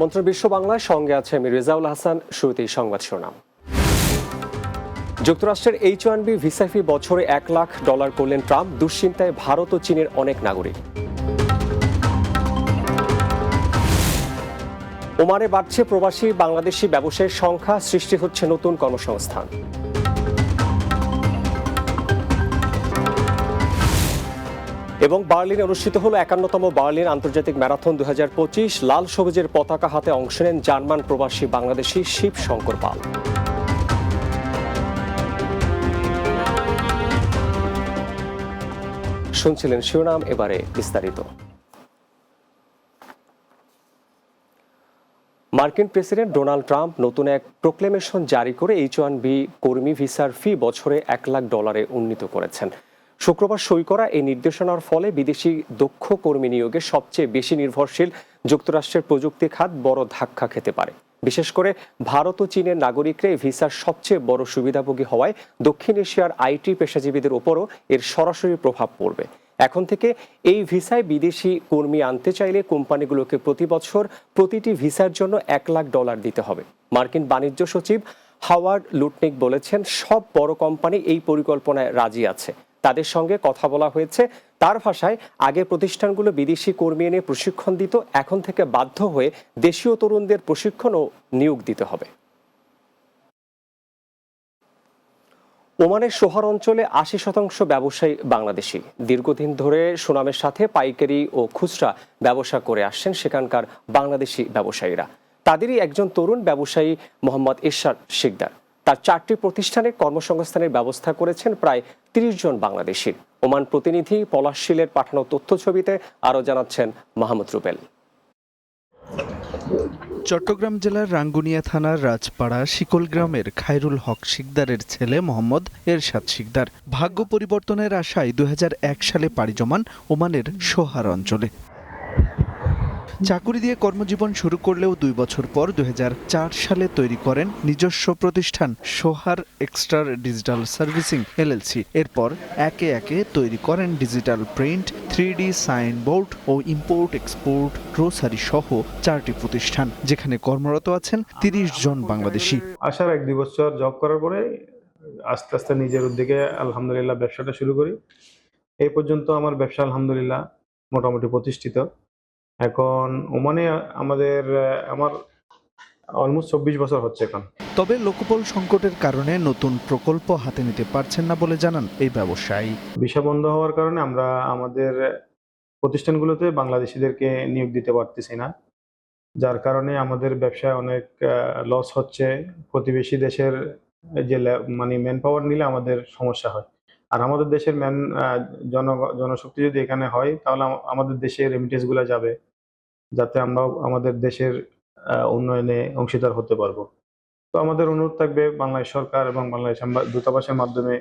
আমন্ত্রণ বিশ্ব বাংলায়। সঙ্গে আছে আমি রেজাউল হাসান। শুরুতেই সংবাদ শোনাম যুক্তরাষ্ট্রের এইচ ওয়ান বি ভিসাফি বছরে এক লাখ ডলার করলেন ট্রাম্প। দুশ্চিন্তায় ভারত ও চীনের অনেক নাগরিক। ওমারে বাড়ছে প্রবাসী বাংলাদেশি ব্যবসায়ীর সংখ্যা। সৃষ্টি হচ্ছে নতুন কর্মসংস্থান। এবং বার্লিনে অনুষ্ঠিত হলো একান্নতম বার্লিন আন্তর্জাতিক ম্যারাথন দু হাজার পঁচিশ। লাল সবুজের পতাকা হাতে অংশ নেন জার্মান প্রবাসী বাংলাদেশি শিব শঙ্কর পাল। শুনছিলেন শিরোনাম, এবারে বিস্তারিত। মার্কিন প্রেসিডেন্ট ডোনাল্ড ট্রাম্প নতুন এক প্রোক্লেমেশন জারি করে এইচ ওয়ান বি কর্মী ভিসার ফি বছরে এক লাখ ডলারে উন্নীত করেছেন। শুক্রবার সই করা এই নির্দেশনার ফলে বিদেশি দক্ষ কর্মী নিয়োগে সবচেয়ে বেশি নির্ভরশীল যুক্তরাষ্ট্রের প্রযুক্তি খাত বড় ধাক্কা খেতে পারে। বিশেষ করে ভারত ও চীনের নাগরিকরা ভিসার সবচেয়ে বড় সুবিধাভোগী হওয়ায় দক্ষিণ এশিয়ার আইটি পেশাজীবীদের উপরও এর সরাসরি প্রভাব পড়বে। এখন থেকে এই ভিসায় বিদেশি কর্মী আনতে চাইলে কোম্পানিগুলোকে প্রতি বছর প্রতিটি ভিসার জন্য এক লাখ ডলার দিতে হবে। মার্কিন বাণিজ্য সচিব হাওয়ার্ড লুটনিক বলেছেন, সব বড় কোম্পানি এই পরিকল্পনায় রাজি আছে। তাদের সঙ্গে কথা বলা হয়েছে। তার ভাষায় আগে প্রতিষ্ঠানগুলো বিদেশি কর্মী এনে প্রশিক্ষণ দিত, এখন থেকে বাধ্য হয়ে দেশীয় তরুণদের প্রশিক্ষণ ও নিয়োগ দিতে হবে। ওমানের সোহার অঞ্চলে আশি শতাংশ ব্যবসায়ী বাংলাদেশি। দীর্ঘদিন ধরে সুনামের সাথে পাইকারি ও খুচরা ব্যবসা করে আসছেন সেখানকার বাংলাদেশি ব্যবসায়ীরা। তাদেরই একজন তরুণ ব্যবসায়ী মোহাম্মদ ইরশাদ শিকদার। তার চারটি প্রতিষ্ঠানে কর্মসংস্থানের ব্যবস্থা করেছেন প্রায় তিরিশ জন বাংলাদেশির ওমান প্রতিনিধি পলাশ শীলের পাঠানো তথ্য ছবিতে আরও জানাচ্ছেন মাহমুদ রুবেল। চট্টগ্রাম জেলার রাঙ্গুনিয়া থানার রাজপাড়া শিকল গ্রামের খায়রুল হক শিকদারের ছেলে মোহাম্মদ এরশাদ শিকদার। ভাগ্য পরিবর্তনের আশায় দুই হাজার এক সালে পাড়ি জমান ওমানের সোহার অঞ্চলে। চাকুরি দিয়ে কর্মজীবন শুরু করলেও দুই বছর পর দু হাজার চার সালে তৈরি করেন নিজস্ব প্রতিষ্ঠান সোহার এক্সট্রার ডিজিটাল সার্ভিসিং এলএলসি। এরপর একে একে তৈরি করেন digital print three D signboard ও ইম্পোর্ট এক্সপোর্ট গ্রোসারি সহ চারটি প্রতিষ্ঠান, যেখানে কর্মরত আছেন তিরিশ জন বাংলাদেশি। আসার এক দুই বছর জব করার পরে আস্তে আস্তে নিজের উদ্যোগে আলহামদুলিল্লাহ ব্যবসাটা শুরু করি। এই পর্যন্ত আমার ব্যবসা আলহামদুলিল্লাহ মোটামুটি প্রতিষ্ঠিত। এখন ওমানে আমাদের আমার অলমোস্ট চব্বিশ বছর হচ্ছে এখন। তবে লোকবল সংকটের কারণে নতুন প্রকল্প হাতে নিতে পারছেন না বলে জানান এই ব্যবসায়ী। ভিসা বন্ধ হওয়ার কারণে আমরা আমাদের প্রতিষ্ঠানগুলোতে বাংলাদেশিদেরকে নিয়োগ দিতে পারতেছি না যার কারণে আমাদের ব্যবসায় অনেক লস হচ্ছে। প্রতিবেশী দেশের যে মানে ম্যান পাওয়ার নিলে আমাদের সমস্যা হয়। আর আমাদের দেশের ম্যান জন জনশক্তি যদি এখানে হয় তাহলে আমাদের দেশে রেমিটেন্সগুলা যাবে। যাতে আমরা আমাদের দেশের উন্নয়নে অংশীদার হতে পারব। তো আমাদের অনুরোধ থাকবে বাংলাদেশ সরকার এবং বাংলাদেশ দূতাবাসের মাধ্যমে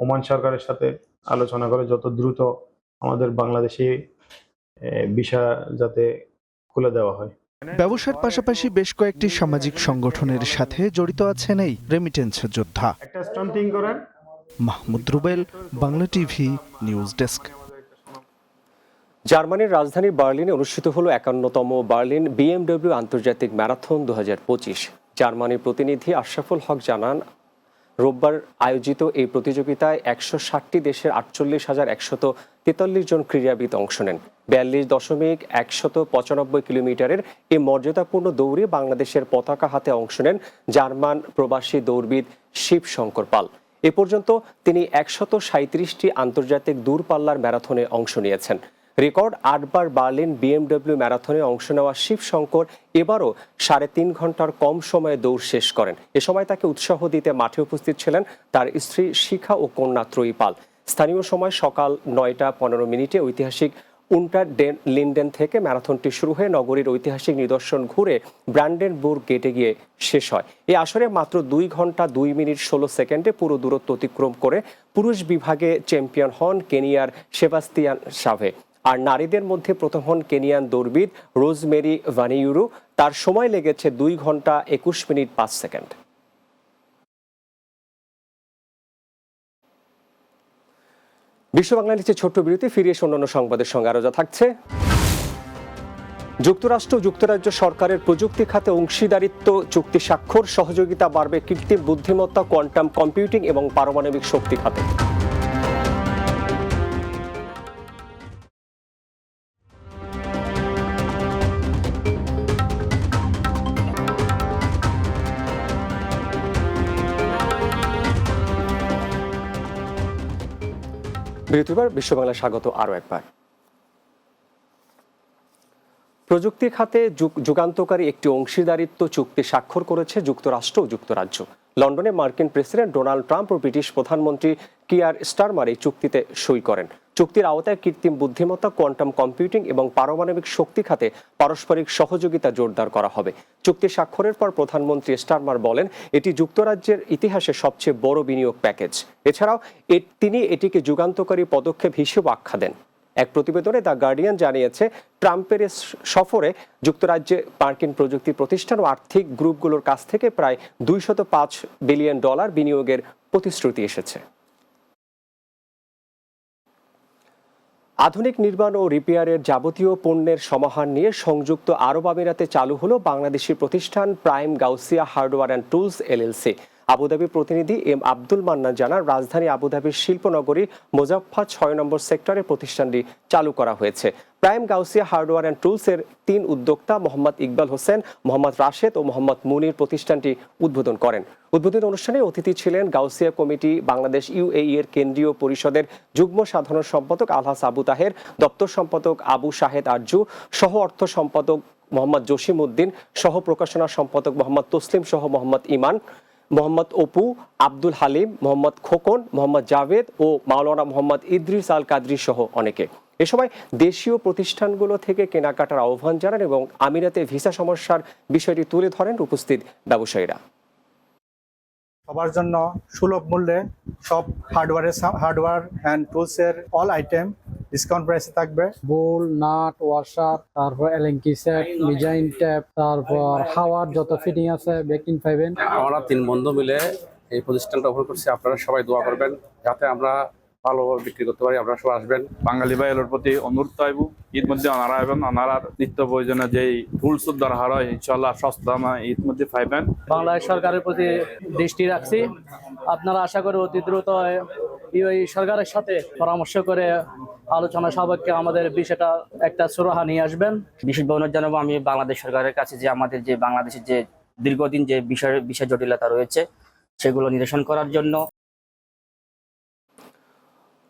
ওমান সরকারের সাথে আলোচনা করে যত দ্রুত আমাদের বাংলাদেশি ভিসা যাতে খুলে দেওয়া হয়। ব্যবসার পাশাপাশি বেশ কয়েকটি সামাজিক সংগঠনের সাথে জড়িত আছেন এই রেমিটেন্স যোদ্ধা। Mahmud Rubel Bangla TV news desk. জার্মানির রাজধানী বার্লিনে অনুষ্ঠিত হলো একান্নতম বার্লিন বিএমডব্লিউ আন্তর্জাতিক ম্যারাথন দু হাজার পঁচিশ। জার্মানির প্রতিনিধি আশরাফুল হক জানান, রোববার আয়োজিত এই প্রতিযোগিতায় একশো ষাটটি দেশের আটচল্লিশ হাজার একশত তেতাল্লিশ জন ক্রীড়াবিদ অংশ নেন। বিয়াল্লিশ দশমিক একশত পঁচানব্বই কিলোমিটারের এই মর্যাদাপূর্ণ দৌড়ে বাংলাদেশের পতাকা হাতে অংশ নেন জার্মান প্রবাসী দৌড়বিদ শিব শঙ্কর পাল। এ পর্যন্ত তিনি একশত সাঁত্রিশটি আন্তর্জাতিক দূরপাল্লার ম্যারাথনে অংশ নিয়েছেন। রেকর্ড আটবার বার্লিন বিএমডব্লিউ ম্যারাথনে অংশ নেওয়া শিবশঙ্কর। এবারও সাড়ে তিন ঘণ্টার কম সময়ে দৌড় শেষ করেন। এ সময় তাকে উৎসাহ দিতে মাঠে উপস্থিত ছিলেন তার স্ত্রী শিখা ও কন্যা ত্রয়ী পাল স্থানীয় সময় সকাল নয়টা পনেরো মিনিটে ঐতিহাসিক উন্টার ডেন লিন্ডেন থেকে ম্যারাথনটি শুরু হয়ে নগরীর ঐতিহাসিক নিদর্শন ঘুরে ব্র্যান্ডেনবুর্গ গেটে গিয়ে শেষ হয়। এই আসরে মাত্র দুই ঘণ্টা দুই মিনিট ষোলো সেকেন্ডে পুরো দূরত্ব অতিক্রম করে পুরুষ বিভাগে চ্যাম্পিয়ন হন কেনিয়ার সেবাস্তিয়ান সাভে। আর নারীদের মধ্যে প্রথম হন কেনিয়ান দৌড়বিদ রোজমেরি ভানিউরু তার সময় লেগেছে দুই ঘণ্টা একুশ মিনিট পাঁচ সেকেন্ড। বিশ্ব বাংলা নিচ্ছে ছোট্ট বিরতি ফিরে এসে অন্যান্য সংবাদের সঙ্গে আরও যা থাকছে। যুক্তরাষ্ট্র যুক্তরাজ্য সরকারের প্রযুক্তি খাতে অংশীদারিত্ব, চুক্তি স্বাক্ষর, সহযোগিতা বাড়বে কৃত্রিম বুদ্ধিমত্তা, কোয়ান্টাম কম্পিউটিং এবং পারমাণবিক শক্তি খাতে। বৃহস্পতিবার বিশ্ব স্বাগত আরও একবার। প্রযুক্তি খাতে যুগ- যুগান্তকারী একটি অংশীদারিত্ব চুক্তি স্বাক্ষর করেছে যুক্তরাষ্ট্র ও যুক্তরাজ্য। লন্ডনে মার্কিন প্রেসিডেন্ট ডোনাল্ড ট্রাম্প ও ব্রিটিশ প্রধানমন্ত্রী কিয়ার স্টারমার এই চুক্তিতে সই করেন। চুক্তির আওতায় কৃত্রিম বুদ্ধিমত্তা, কোয়ান্টাম কম্পিউটিং এবং পারমাণবিক শক্তি খাতে পারস্পরিক সহযোগিতা জোরদার করা হবে। চুক্তি স্বাক্ষরের পর প্রধানমন্ত্রী স্টারমার বলেন, এটি যুক্তরাজ্যের ইতিহাসে সবচেয়ে বড় বিনিয়োগ প্যাকেজ। এছাড়াও তিনি এটিকে যুগান্তকারী পদক্ষেপ হিসেবে আখ্যা দেন। এক প্রতিবেদনে দ্য গার্ডিয়ান জানিয়েছে, ট্রাম্পের সফরে যুক্তরাজ্যে মার্কিন প্রযুক্তি প্রতিষ্ঠান ও আর্থিক গ্রুপগুলোর কাছ থেকে প্রায় দুইশত বিলিয়ন ডলার বিনিয়োগের প্রতিশ্রুতি এসেছে। আধুনিক নির্মাণ ও রিপেয়ারের যাবতীয় পণ্যের সমাহার নিয়ে সংযুক্ত আরব আমিরাতে চালু হলো বাংলাদেশি প্রতিষ্ঠান prime Gausia hardware and tools LLC Abu Dhabi প্রতিনিধি এম আব্দুল মান্নান জানান, রাজধানী আবুধাবির শিল্পনগরী মোজাফফা ছয় নম্বর সেক্টরে প্রতিষ্ঠানটি চালু করা হয়েছে। প্রাইম গাউসিয়া হার্ডওয়্যার অ্যান্ড টুলসের তিন উদ্যোক্তা মোহাম্মদ ইকবাল হোসেন, মোহাম্মদ রাশেদ ও মোহাম্মদ মুনির প্রতিষ্ঠানটি উদ্বোধন করেন। উদ্বোধন অনুষ্ঠানে অতিথি ছিলেন গাউসিয়া কমিটি, বাংলাদেশ ইউএই এর কেন্দ্রীয় পরিষদের যুগ্ম সাধারণ সম্পাদক আলহাস আবু তাহের, দপ্তর সম্পাদক আবু শাহেদ আরজু, সহ অর্থ সম্পাদক মোহাম্মদ জসিম উদ্দিন, সহ প্রকাশনা সম্পাদক মোহাম্মদ তসলিম, সহ মোহাম্মদ ইমান, মোহাম্মদ অপু, আব্দুল হালিম, মোহাম্মদ খোকন, মোহাম্মদ জাভেদ ও মাওলানা মোহাম্মদ ইদ্রিস আল কাদরি সহ অনেকে। এ সময় দেশীয় প্রতিষ্ঠানগুলো থেকে কেনাকাটার আহ্বান জানান এবং আমিরাতে ভিসা সমস্যার বিষয়টি তুলে ধরেন উপস্থিত ব্যবসায়ীরা। সবার জন্য সুলভ মূল্যে সব হার্ডওয়্যারের হার্ডওয়্যার অ্যান্ড টুলসের অল আইটেম ডিসকাউন্ট প্রাইসে থাকবে। বোল নাট ওয়াশার তারপর Allen key set design tap তারপর হাওয়ার যত ফিটিং আছে বেকিং পাইবেন আমরা তিন বন্ধু মিলে এই প্রতিষ্ঠানটা ওপেন করছি। আপনারা সবাই দোয়া করবেন। যাতে আমরা ভালোভাবে বিক্রি করতে পারি। আপনারা সবাই আসবেন। বাঙালি ভাইয়ের প্রতি অনুরোধ আইব ঈদ মধ্যে অনারা এবং অনারার নিত্য প্রয়োজনীয় যেই টুলস দরকার হয় ইনশাল্লাহ সস্তা মা ঈদ মধ্যে পাইবেন। বাংলাদেশ সরকারের প্রতি দৃষ্টি রাখছি। আপনারা আশা করি অতি দ্রুত এই সরকারের সাথে পরামর্শ করে আলোচনা সাপেক্ষে আমাদের বিষয়টা একটা সুরাহা নিয়ে আসবেন। বিশেষভাবে অনুরোধ জানাব আমি বাংলাদেশ সরকারের কাছে যে আমাদের যে বাংলাদেশের যে দীর্ঘদিন যে বিষয় বিষয় জটিলতা রয়েছে সেগুলো নিরসন করার জন্য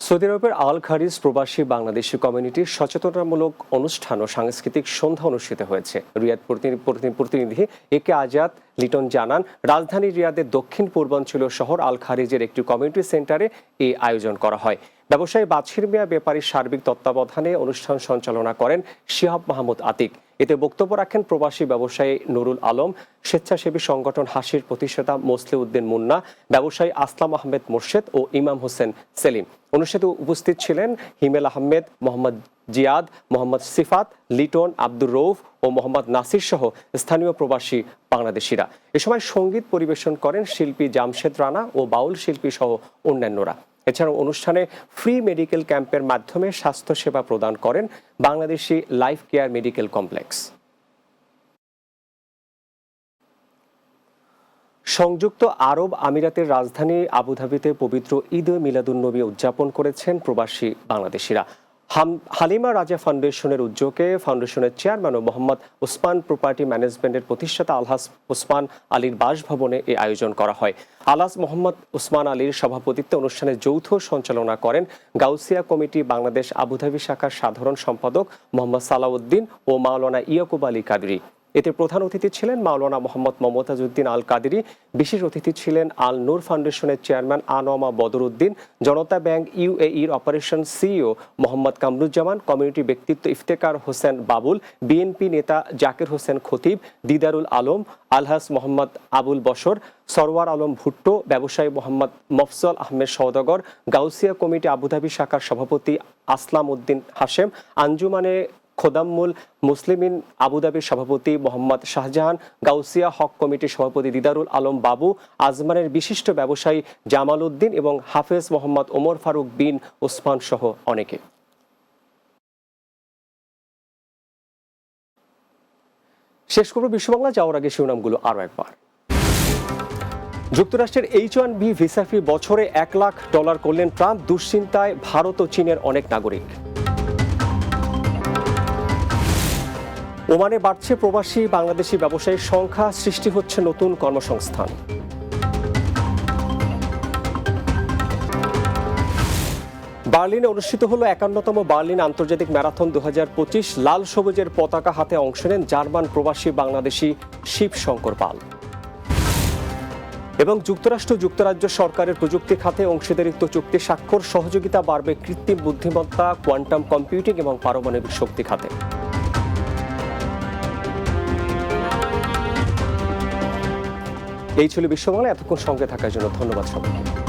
সৌদি আরবের আল খারিজ প্রবাসী বাংলাদেশি কমিউনিটির সচেতনতামূলক অনুষ্ঠান ও সাংস্কৃতিক সন্ধ্যা অনুষ্ঠিত হয়েছে। রিয়াদ প্রতিনি- প্রতিনি- প্রতিনিধি এ কে আজাদ লিটন জানান, রাজধানী রিয়াদের দক্ষিণ পূর্বাঞ্চলীয় শহর আল খারিজের একটি কমিউনিটি সেন্টারে এই আয়োজন করা হয়। ব্যবসায়ী বাছির মিয়া ব্যাপারীর সার্বিক তত্ত্বাবধানে অনুষ্ঠান সঞ্চালনা করেন শিহাব মাহমুদ আতিক। এতে বক্তব্য রাখেন প্রবাসী ব্যবসায়ী নুরুল আলম, স্বেচ্ছাসেবী সংগঠন হাসির প্রতিষ্ঠাতা মোসলে উদ্দিন মুন্না, ব্যবসায়ী আসলাম আহমেদ মোর্শেদ ও ইমাম হোসেন সেলিম। অনুষ্ঠানে উপস্থিত ছিলেন হিমেল আহমেদ, মোহাম্মদ জিয়াদ, মোহাম্মদ সিফাত, লিটন আব্দুর রৌফ ও মোহাম্মদ নাসির সহ স্থানীয় প্রবাসী বাংলাদেশিরা। এ সময় সংগীত পরিবেশন করেন শিল্পী জামশেদ রানা ও বাউল শিল্পী সহ অন্যান্যরা। এছাড়াও অনুষ্ঠানে ফ্রি মেডিকেল ক্যাম্পের মাধ্যমে স্বাস্থ্যসেবা প্রদান করেন Bangladeshi life care medical complex সংযুক্ত আরব আমিরাতের রাজধানী আবুধাবিতে পবিত্র ঈদ মিলাদুন্নবী উদযাপন করেছেন প্রবাসী বাংলাদেশিরা। হালিমা রাজা ফাউন্ডেশনের উদ্যোগে ফাউন্ডেশনের চেয়ারম্যান ও মোহাম্মদ ওসমান প্রপার্টি ম্যানেজমেন্টের প্রতিষ্ঠাতা আলহাস ওসমান আলীর বাসভবনে এই আয়োজন করা হয়। আলহাস মোহাম্মদ ওসমান আলীর সভাপতিত্বে অনুষ্ঠানে যৌথ সঞ্চালনা করেন গাউসিয়া কমিটি বাংলাদেশ আবুধাবি শাখার সাধারণ সম্পাদক মোহাম্মদ সালাউদ্দিন ও মাওলানা ইয়াকুব আলী কাদরি। এতে প্রধান অতিথি ছিলেন মাওলানা মোহাম্মদ মমতাজউদ্দিন আল কাদেরি বিশেষ অতিথি ছিলেন আল নূর ফাউন্ডেশনের chairman Anowama Badruddin, Janata bank ইউএইর operation CEO Mohammad Kamruzzaman, community ব্যক্তিত্ব ইফতেকার হোসেন বাবুল, বিএনপি নেতা জাকির হোসেন খতিব, দিদারুল আলম আলহাস মোহাম্মদ আবুল বশর, সরওয়ার আলম ভুট্টো, ব্যবসায়ী Mohammad Mofzal Ahmed Saudagar, Gausia committee Abu Dhabi শাখার সভাপতি আসলাম উদ্দিন হাশেম, আঞ্জুমানে খোদাম্মুল মুসলিমিন আবুধাবির সভাপতি মোহাম্মদ শাহজাহান গাউসিয়া হক কমিটির সভাপতি দিদারুল আলম বাবু, আজমানের বিশিষ্ট ব্যবসায়ী জামাল উদ্দিন এবং হাফেজ মোহাম্মদ ওমর ফারুক বিন ওসমান সহ অনেকে। শেষ করব বিশ্ববাংলা, যাওয়ার আগে শিরোনামগুলো আরও একবার। যুক্তরাষ্ট্রের H one B visa fee বছরে এক লাখ ডলার করলেন ট্রাম্প, দুশ্চিন্তায় ভারত ও চীনের অনেক নাগরিক। ওমানে বাড়ছে প্রবাসী বাংলাদেশি ব্যবসায়ীর সংখ্যা, সৃষ্টি হচ্ছে নতুন কর্মসংস্থান। বার্লিনে অনুষ্ঠিত হলো একান্নতম বার্লিন আন্তর্জাতিক ম্যারাথন দু পঁচিশ। লাল সবুজের পতাকা হাতে অংশ নেন জার্মান প্রবাসী বাংলাদেশি শিবশঙ্কর পাল। এবং যুক্তরাষ্ট্র যুক্তরাজ্য সরকারের প্রযুক্তি খাতে অংশীদারিত্ব চুক্তি স্বাক্ষর, সহযোগিতা বাড়বে কৃত্রিম বুদ্ধিমত্তা, কোয়ান্টাম কম্পিউটিং এবং পারমাণবিক শক্তি খাতে। এই ছিল বিশ্ববাংলা। এতক্ষণ সঙ্গে থাকার জন্য ধন্যবাদ সবাইকে।